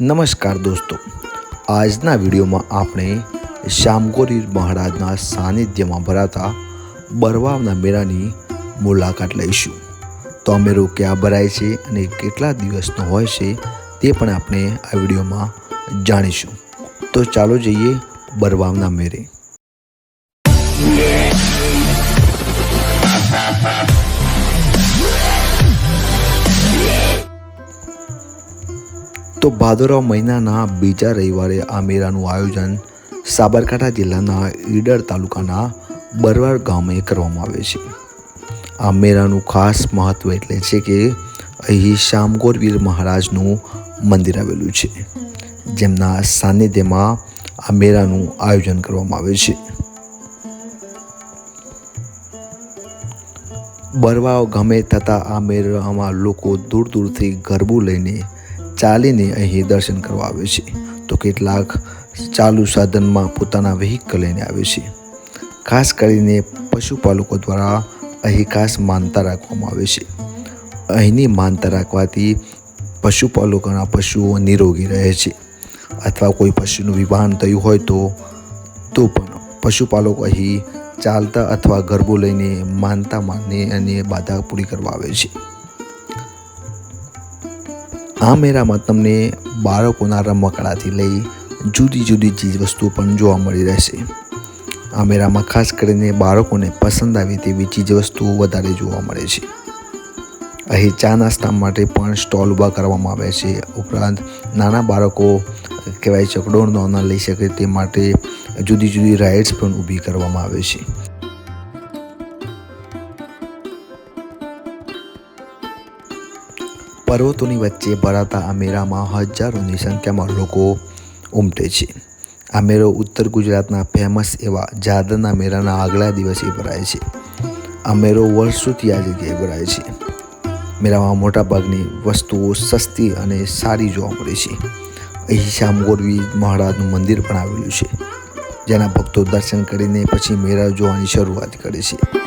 નમસ્કાર દોસ્તો. આજના વિડીયોમાં આપણે શ્યામગોરી મહારાજના સાનિધ્યમાં ભરાતા બરવાવના મેળાની મુલાકાત લઈશું. તો આ મેળો ક્યાં ભરાય છે અને કેટલા દિવસનો હોય છે તે પણ આપણે આ વિડીયોમાં જાણીશું. તો ચાલો જઈએ બરવાવના મેળે. તો ભાદરવા મહિનાના બીજા રવિવારે આ મેળાનું આયોજન સાબરકાંઠા જિલ્લાના ઈડર તાલુકાના બરવાડ ગામે કરવામાં આવે છે. આ મેળાનું ખાસ મહત્વ એટલે છે કે અહીં શ્યામગોર વીર મહારાજનું મંદિર આવેલું છે. જેમના સાનિધ્યમાં આ મેળાનું આયોજન કરવામાં આવે છે. બરવાઓ ગમે થતાં આ મેળામાં લોકો દૂર દૂરથી ગરબું લઈને ચાલીને અહીં દર્શન કરવા આવે છે. તો કેટલાક ચાલુ સાધનમાં પોતાના વ્હીકલ લઈને આવે છે. ખાસ કરીને પશુપાલકો દ્વારા અહીં ખાસ માનતા રાખવામાં આવે છે. અહીંની માનતા રાખવાથી પશુપાલકોના પશુઓ નિરોગી રહે છે. અથવા કોઈ પશુનું વિવાહન થયું હોય તો તો પણ પશુપાલકો અહીં ચાલતા અથવા ગરબો લઈને માનતા માનને અને બાધા પૂરી કરવા આવે છે. આ મેળામાં તમને બાળકોના રમકડાથી લઈ જુદી જુદી ચીજ વસ્તુઓ પણ જોવા મળી રહેશે. આ મેળામાં ખાસ કરીને બાળકોને પસંદ આવે તેવી ચીજ વસ્તુઓ વધારે જોવા મળે છે. અહીં ચા નાસ્તા માટે પણ સ્ટોલ ઊભા કરવામાં આવે છે. ઉપરાંત નાના બાળકો, કહેવાય ચકડોળનો આનંદ લઈ શકે તે માટે જુદી જુદી રાઇડ્સ પણ ઊભી કરવામાં આવે છે. પર્વતોની વચ્ચે ભરાતા આ મેળામાં હજારોની સંખ્યામાં લોકો ઉમટે છે. આ મેળો ઉત્તર ગુજરાતના ફેમસ એવા જાદરના મેળાના આગલા દિવસે ભરાય છે. આ મેળો વર્ષોથી આ જગ્યાએ ભરાય છે. મેળામાં મોટાભાગની વસ્તુઓ સસ્તી અને સારી જોવા મળે છે. અહીં શ્યામગોરવી મહારાજનું મંદિર પણ આવેલું છે, જેના ભક્તો દર્શન કરીને પછી મેળા જોવાની શરૂઆત કરે છે.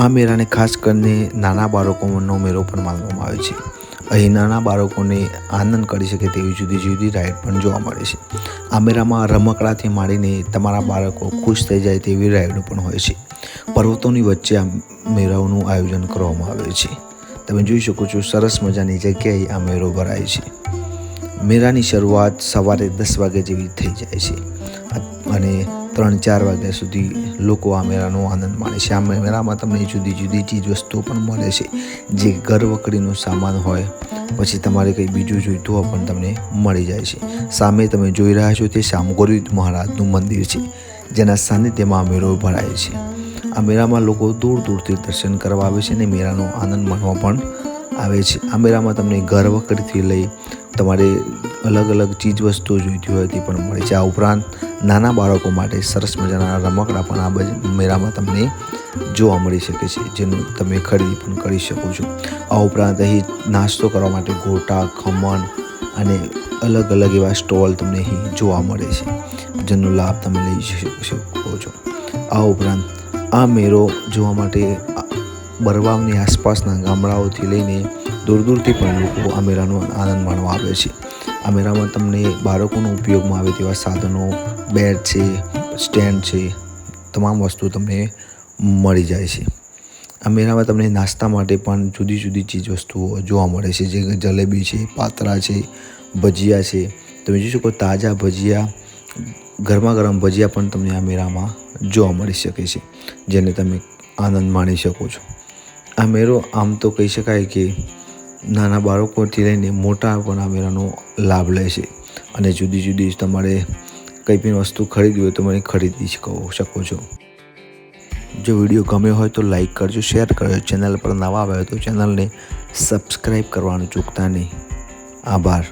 આ મેળાને ખાસ કરીને નાના બાળકોનો મેળો પણ માનવામાં આવે છે. અહીં નાના બાળકોને આનંદ કરી શકે તેવી જુદી જુદી રાઇડ પણ જોવા મળે છે. આ મેળામાં રમકડાથી માંડીને તમારા બાળકો ખુશ થઈ જાય તેવી રાઇડો પણ હોય છે. પર્વતોની વચ્ચે આ મેળાઓનું આયોજન કરવામાં આવે છે. તમે જોઈ શકો છો, સરસ મજાની જગ્યાએ આ મેળો ભરાય છે. મેળાની શરૂઆત સવારે દસ વાગે જેવી થઈ જાય છે. અને ત્રણ ચાર વાગ્યા સુધી લોકો આ મેળાનો આનંદ માણે છે. આ મેળામાં તમને જુદી જુદી ચીજ વસ્તુઓ પણ મળે છે. જે ઘર વકડીનું સામાન હોય, પછી તમારે કંઈ બીજું જોઈતું હોય પણ તમને મળી જાય છે. સામે તમે જોઈ રહ્યા છો તે શામગોરી મહારાજનું મંદિર છે, જેના સાનિધ્યમાં આ મેળો ભરાય છે. આ મેળામાં લોકો દૂર દૂરથી દર્શન કરવા આવે છે અને મેળાનો આનંદ માણવા પણ આવે છે. આ મેળામાં તમને ઘર વકડીથી લઈ તમારે અલગ અલગ ચીજવસ્તુઓ જોઈતી હોય તે પણ મળે છે. આ ઉપરાંત નાના બાળકો માટે સરસ મજાના રમકડા પણ આ મેળામાં તમને જોવા મળી શકે છે, જેનું તમે ખરીદી પણ કરી શકો છો. આ ઉપરાંત અહીં નાસ્તો કરવા માટે ગોટા, ખમણ અને અલગ અલગ એવા સ્ટોલ તમને અહીં જોવા મળે છે, જેનો લાભ તમે લઈ શકો છો. આ ઉપરાંત આ મેળો જોવા માટે આ બરવાવની આસપાસના ગામડાઓથી લઈને દૂર દૂરથી પણ લોકો આ મેળાનો આનંદ માણવા આવે છે. આ મેળામાં તમને બાળકોનો ઉપયોગમાં આવે તેવા સાધનો, બેટ છે, સ્ટેન્ડ છે, તમામ વસ્તુ તમને મળી જાય છે. આ મેળામાં તમને નાસ્તા માટે પણ જુદી જુદી ચીજ વસ્તુઓ જોવા મળે છે જે જલેબી છે, પાતરા છે, ભજીયા છે. તમે જોઈ શકો તાજા ભજીયા ગરમા ગરમ ભજીયા પણ તમને આ મેળામાં જોવા મળી શકે છે, જેને તમે આનંદ માણી શકો છો. આ મેળો આમ તો કહી શકાય કે નાના બાળકોથી લઈને મોટા પણ આ મેળાનો લાભ લે છે. અને જુદી જુદી તમારે કંઈ પણ વસ્તુ ખરીદવી હોય તો મને ખરીદી શકો છો. જો વીડિયો ગમ્યો હોય તો લાઈક કરજો, શેર કરજો, ચેનલ પર નવા આવ્યા તો ચેનલને સબસ્ક્રાઈબ કરવાનું ચૂકતા નહીં. આભાર.